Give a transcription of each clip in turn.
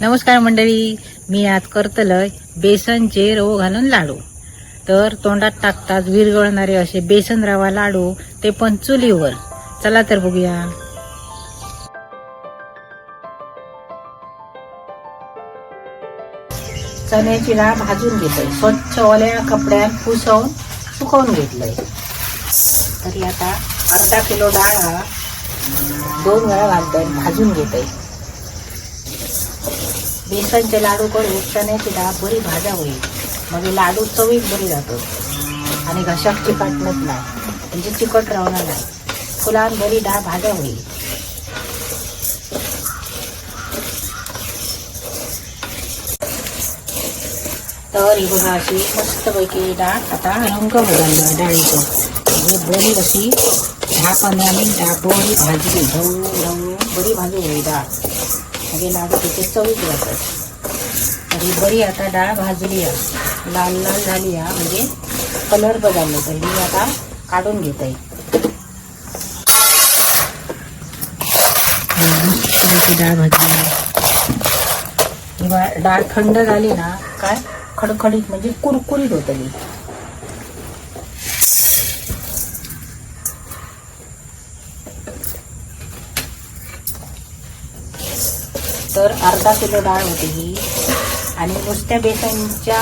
नमस्कार मंडळी मी आज करतलय बेसनचे रवो घालून लाडू. तर तोंडात टाकताच विरघळणारे असे बेसन रवा लाडू ते पण चुलीवर. चला तर बघूया. चण्याची डाळ भाजून घेतोय स्वच्छ ओल्या कपड्यात पुसवून सुकवून घेतलंय. तरी आता अर्धा किलो डाळ दोन वेळा घालतोय भाजून घेतोय. बेसनचे लाडू करून चण्याची डाळ बरी भाजा होईल. मग लाडू चवीत बरी जातो. आणि घशाक चिकटणच नाही. म्हणजे चिकट राहणार नाही. फुलान बरी डाळ भाजा होईल. तर ही बघा अशी मस्तपैकी डाळ आता रंग बदलला डाळीचं. म्हणजे बरी अशी दहा पंधरा मिनिटात बरी भाजली. ढवू ढवू बरी भाजू होईल डाळ. आणि लाल तिथे चवीत वाटत. आणि ही बरी आता डाळ भाजली आहे लाल लाल झाली आहे म्हणजे कलर बदलले तर ही आता काढून घेत. आहे डाळ भाजली डाळ थंड झाली ना काय खडखडीत म्हणजे कुरकुरीत होतली तर अर्धा किलो डाळ होती ही. आणि नुसत्या बेसनच्या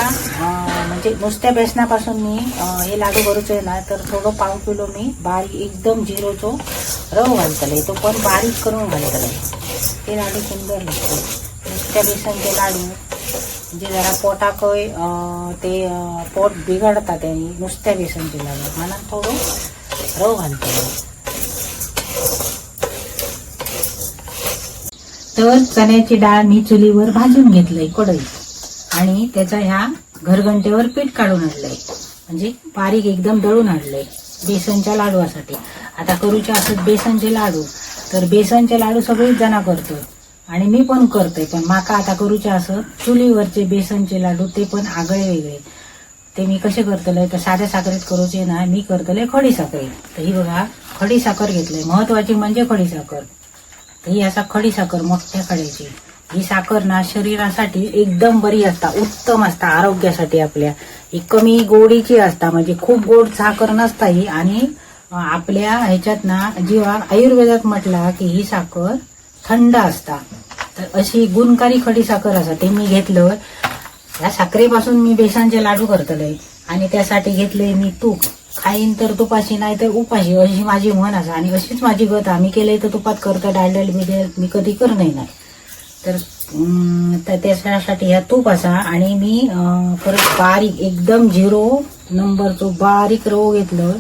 म्हणजे नुसत्या बेसनापासून मी हे लाडू करूचे ना तर थोडं पाव किलो मी बारीक एकदम झिरोचो रव घालतले. तो पण बारीक करून घालतले. ते लाडू सुंदर लागते. नुसत्या बेसनचे लाडू म्हणजे जरा पोटाकय ते पोट बिघडतात त्यांनी नुसत्या बेसनचे लाडू. म्हणून थोडं रव घालतले. तर चण्याची डाळ मी चुलीवर भाजून घेतलंय कढईत. आणि त्याचा ह्या घरघंटेवर पीठ काढून आणलंय. म्हणजे बारीक एकदम दळून आणलंय. बेसनच्या लाडूसाठी. आता करूचे असत बेसनचे लाडू. तर बेसनचे लाडू सगळीच जणा करतो आणि मी पण करतोय पण माका आता करूचे असत चुलीवरचे बेसनचे लाडू ते पण आगळे वेगळे. ते मी कसे करतले तर साध्या साखरेत करूचे ना मी करतले खडी साखरेत तर ही बघा खडी साखर घेतलंय. महत्वाची म्हणजे खडी साखर. ही असा खडी साखर मोठ्या खड्याची. ही साखर ना शरीरासाठी एकदम बरी असता उत्तम असता आरोग्यासाठी आपल्या. ही कमी गोडीची असता म्हणजे खूप गोड साखर नसता ही आणि आपल्या ह्याच्यात ना जीवा आयुर्वेदात म्हटला की ही साखर थंड असता. तर अशी गुणकारी खडी साखर असा ते मी घेतलं. या साखरेपासून मी बेसनचे लाडू करतले आणि त्यासाठी घेतले मी तूप. खाईन तर तुपाशी नाही तर उपाशी अशी माझी म्हण असा. आणि अशीच माझी गत. आम्ही केलंय तर तुपात करतो डालडल बिडेल मी कधी करणे नाही. तर तर त्याच्यासाठी ह्या तूप असा. आणि मी परत बारीक एकदम झिरो नंबरचं बारीक रव घेतलं.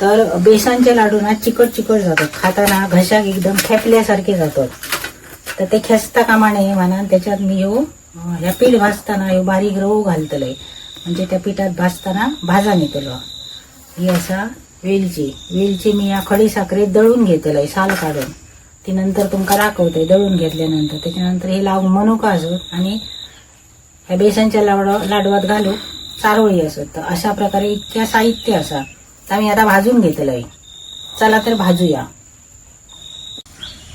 तर बेसनचे लाडू ना चिकट चिकट जातात. खाताना घशाक एकदम खेपल्यासारखे जातात. तर ते खेचता कामा नये म्हणा. त्याच्यात मी ह्यो ह्या पीठ भाजताना ह्यो बारीक रवो घालतलंय. म्हणजे त्या पिठात भाजताना भाजा नेतलो ही असा वेलची वेलची मी या खडी साखरेत दळून घेतलंय साल काढून. ती नंतर तुमका दाखवते दळून घेतल्यानंतर. त्याच्यानंतर हे लावून मनुका असत आणि ह्या बेसनच्या लाडवा लाडवात घालून चारोळी असत तर अशा प्रकारे इतक्या साहित्य असा. तर आम्ही आता भाजून घेतलंय चला तर भाजूया.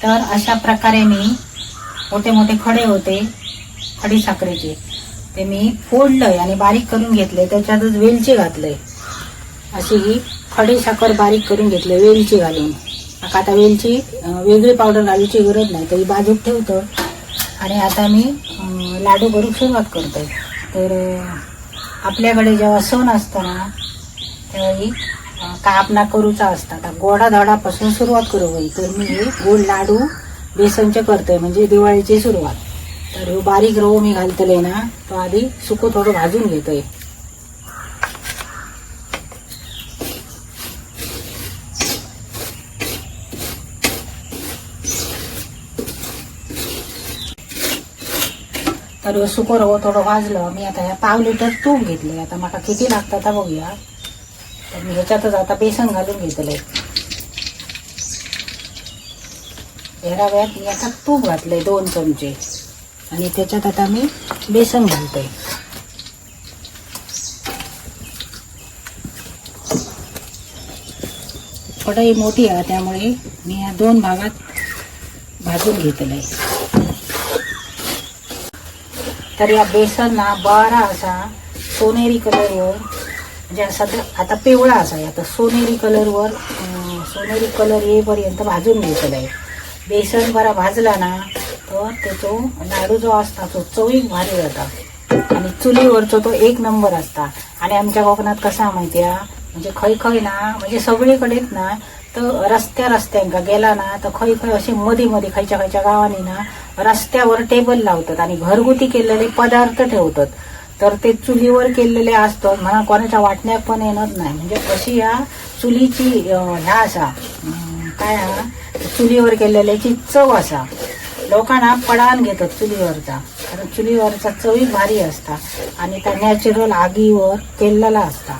तर अशा प्रकारे मी मोठे मोठे खडे होते खडी साखरेचे. ते मी फोडलंय आणि बारीक करून घेतलंय. त्याच्यातच वेलची घातलंय. अशी ही खडी साखर बारीक करून घेतली वेलची घालून. आता वेलची वेगळी पावडर घालूची गरज नाही तरी बाजूक ठेवतो. आणि आता मी लाडू करूक सुरुवात करतो तर आपल्याकडे जेव्हा सण असतो ना तेव्हा ही करूचा असता आता गोडा धडापासून सुरुवात करू होई तर मी हे गोड लाडू बेसनचे करतोय म्हणजे दिवाळीची सुरुवात. तर ह्यो बारीक रवो मी घालतले ना तो आधी सुको थोडं भाजून घेतोय. तर ह्यो सुको रवो थोडं भाजलं मी आता ह्या पाव लिटर तूप घेतलंय. आता मला किती लागतं आता बघूया. तर मी ह्याच्यातच आता बेसन घालून घेतलंय. ह्या रव्यात मी आता तूप घातलंय दोन चमचे. आणि त्याच्यात आता मी बेसन घालतोय कढई मोठी आहे त्यामुळे मी या दोन भागात भाजून घेतलंय. तर या बेसन ना बरा असा सोनेरी कलरवर म्हणजे असा तर आता पिवळा असा आहे आता सोनेरी कलरवर सोनेरी कलर येईपर्यंत भाजून घ्यायचं आहे बेसन बरा भाजला ना तर त्याचो लाडू जो असता तो चवीक भारी जाता. आणि चुलीवरचो तो एक नंबर असता. आणि आमच्या कोकणात कसा माहिती म्हणजे खंय खंय ना म्हणजे सगळीकडेच ना तर रस्त्या रस्त्यांका गेला ना तर खंय खंय असे मधी मधी खयच्या खयच्या गावांनी ना रस्त्यावर टेबल लावतात आणि घरगुती केलेले पदार्थ ठेवतात. तर ते चुलीवर केलेले असतात. म्हणा कोणाच्या वाटण्यात पण येणार नाही. म्हणजे अशी या चुलीची ह्या असा काय हा? चुलीवर केलेल्याची चव असा. लोकांना पडान घेतात चुलीवरचा. कारण चुलीवरचा चवी भारी असता. आणि त्या नॅचरल आगीवर केलेला असता.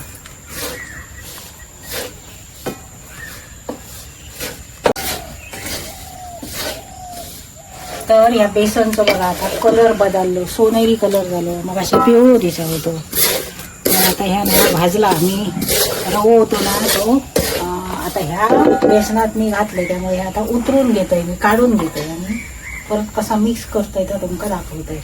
तर या बेसनचं बघा आता कलर बदललो. सोनेरी कलर झालो. मग असे पिवळं दिसत होतो. आता ह्या ना भाजला मी. रवो होतो ना तो. आता ह्या बेसनात मी घातले त्यामुळे हे आता उतरून घेतोय मी काढून घेतोय. परत कसा मिक्स करतोय तर तुमका दाखवतोय?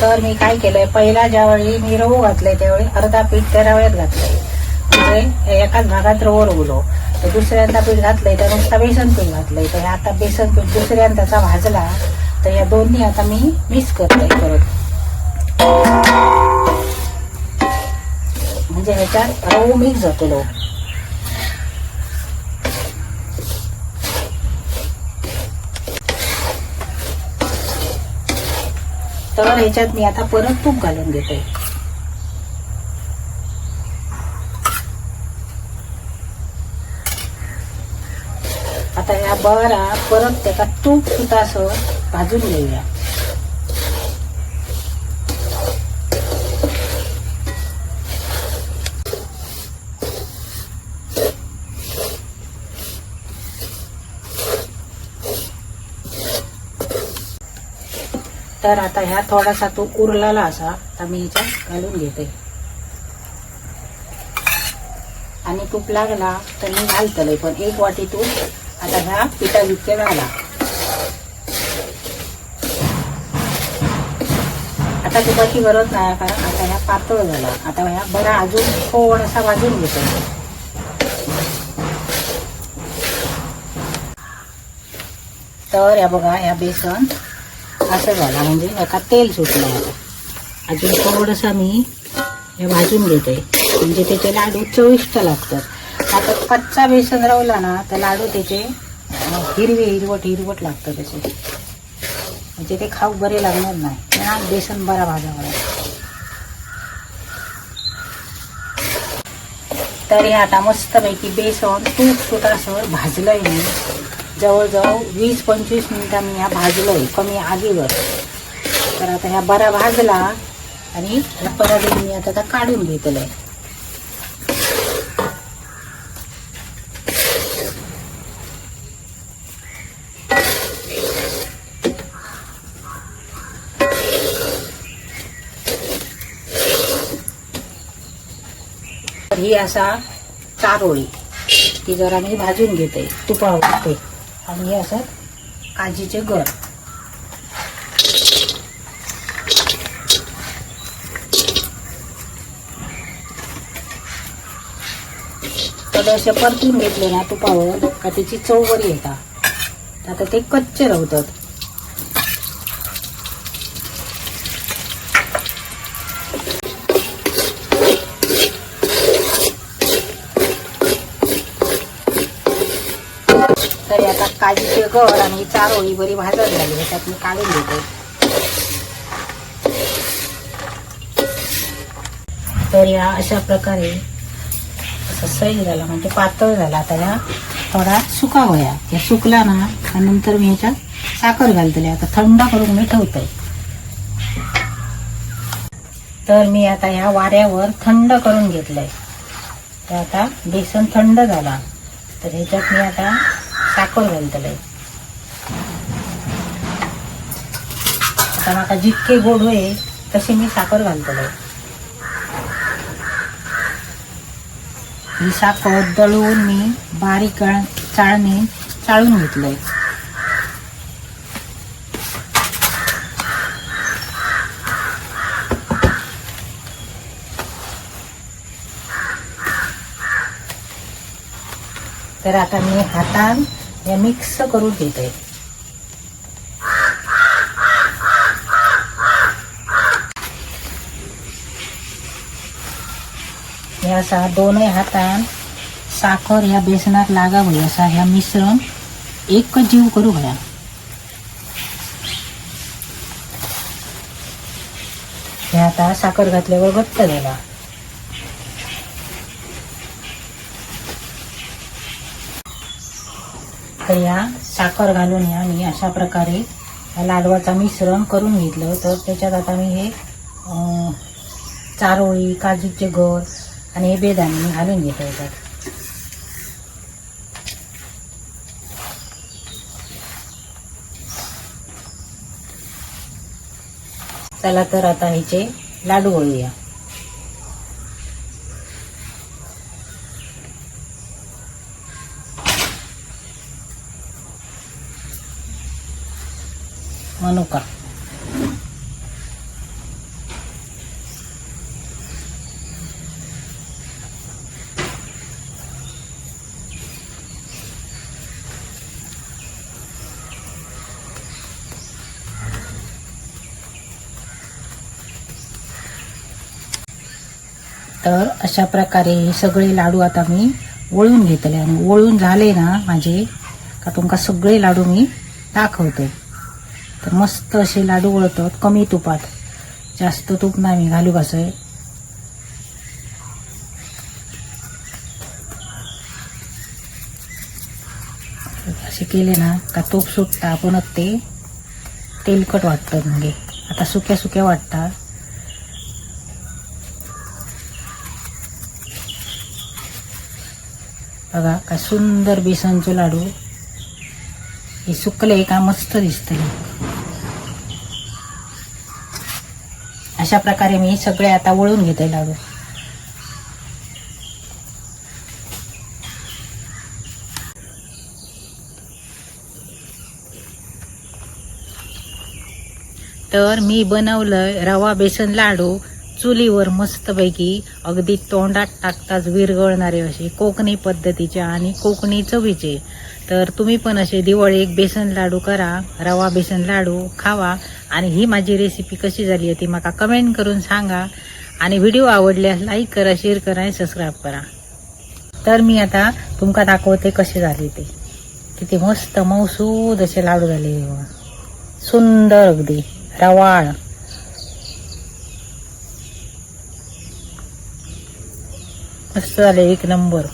तर मी काय केलंय पहिला ज्यावेळी मी रवू घातलंय त्यावेळी अर्धा पीठ त्या रव्यात घातलंय. म्हणजे एकाच भागात रवो रवलो. तर दुसऱ्यांदा पीठ घातलंय तर नुसता बेसन पीठ घातलंय. तर आता बेसन पीठ दुसऱ्यांदाचा भाजला तर या दोन्ही आता मी मिक्स करते परत. म्हणजे ह्याच्यात रवू मिक्स जातो तर ह्याच्यात मी आता परत तूप घालून घेते. आता ह्या बरा परत त्याचा तूप सुद्धा असं भाजून घेऊया. तर आता ह्या थोडासा तो उरलेला असा तर मी ह्याच्यात घालून घेते. आणि तूप लागला तर मी घालतले पण एक वाटी तूप आता ह्या पिठा इतके घाला. आता तुपाची गरज नाही कारण आता ह्या पातळ झाला. आता ह्या बरा अजून थोडासा भाजून घेतो. तर या बघा ह्या बेसन असं झाला. म्हणजे एका तेल सुटलं आता अजून थोडंसं मी हे भाजून घेते. म्हणजे त्याचे लाडू चविष्ट लागतात. आता कच्चा बेसन रवला ना तर लाडू त्याचे हिरवे हिरवट हिरवट लागतं त्याचे. म्हणजे ते खाऊ बरे लागणार नाही. ना बेसन बरा भाजावा. तर हे आता मस्तपैकी बेसन तूप सुटासर भाजलंय मी. जवळजवळ वीस पंचवीस मिनिटं मी ह्या भाजलंय कमी आगीवर. तर आता ह्या बरा भाजला आणि ह्या परत मी आता त्या काढून घेतलंय. तर ही असा चारोळी ती जरा मी भाजून घेते. तुपावर ते आणि हे असं काजीचे गर तर असे परतून घेतले ना तुपावर का त्याची चव बरी येतात आता ते कच्चे राहतात तरी आता काजीचे गर आणि चारोळी बरी भाजत झाली त्यात मी काढून घेते तर या अशा प्रकारे असं सैल झाला म्हणजे पातळ झाला. आता या थोडा सुका होया या सुकला ना नंतर मी ह्याच्यात साखर घालतली. आता थंड करून मी ठेवते तर मी आता ह्या वाऱ्यावर थंड करून घेतलंय. तर आता बेसन थंड झाला. तर ह्याच्यात मी आता साखर घालतले आता म्हाका जितके गोड होईल तशी मी साखर घालतले ही साखर दळून मी बारीक चाळणी चाळून घेतलंय. तर आता मी हातान हे मिक्स करून घेते. हे असा दोनही हातान साखर ह्या बेसनात लागावं असा ह्या मिश्रण एक जीव करू घ्या हे आता साखर घातल्यावर घट्ट झाला. तर या साखर घालून या मी अशा प्रकारे या मिश्रण करून घेतलं. तर त्याच्यात आता मी हे चारोळी काजूचे गर आणि हे बेदाणे मी घालून घेतो याच्यात चला तर आता ह्याचे लाडू वळूया. मनुका. तर अशा प्रकारे हे सगळे लाडू आता मी वळून घेतले. आणि वळून झाले ना माझे का तुमका सगळे लाडू मी दाखवते. तर मस्त असे लाडू वळतात कमी तुपात. जास्त तूप नाही मी घालू कसं? असे केले ना का तूप सुटता पण ते. तेलकट वाटतं म्हणजे. आता सुक्या सुक्या वाटतात. बघा काय सुंदर बेसनचे लाडू. हे सुकले का मस्त दिसतंय. अशा प्रकारे मी सगळे आता वळून घेते लाडू. तर मी बनवलंय रवा बेसन लाडू. चुलीवर मस्तपैकी अगदी तोंडात टाकताच विरगळणारे असे कोकणी पद्धतीचे आणि कोकणी चवीचे. तर तुम्ही पण असे दिवाळी एक बेसन लाडू करा रवा बेसन लाडू खावा आणि ही माझी रेसिपी कशी झाली आहे ती मला कमेंट करून सांगा. आणि व्हिडिओ आवडल्यास लाईक करा शेअर करा आणि सबस्क्राईब करा. तर मी आता तुमका दाखवते कसे झाले ते. किती मस्त मौसूद असे लाडू झाले. सुंदर अगदी रवाळ. मस्त झाले एक नंबर.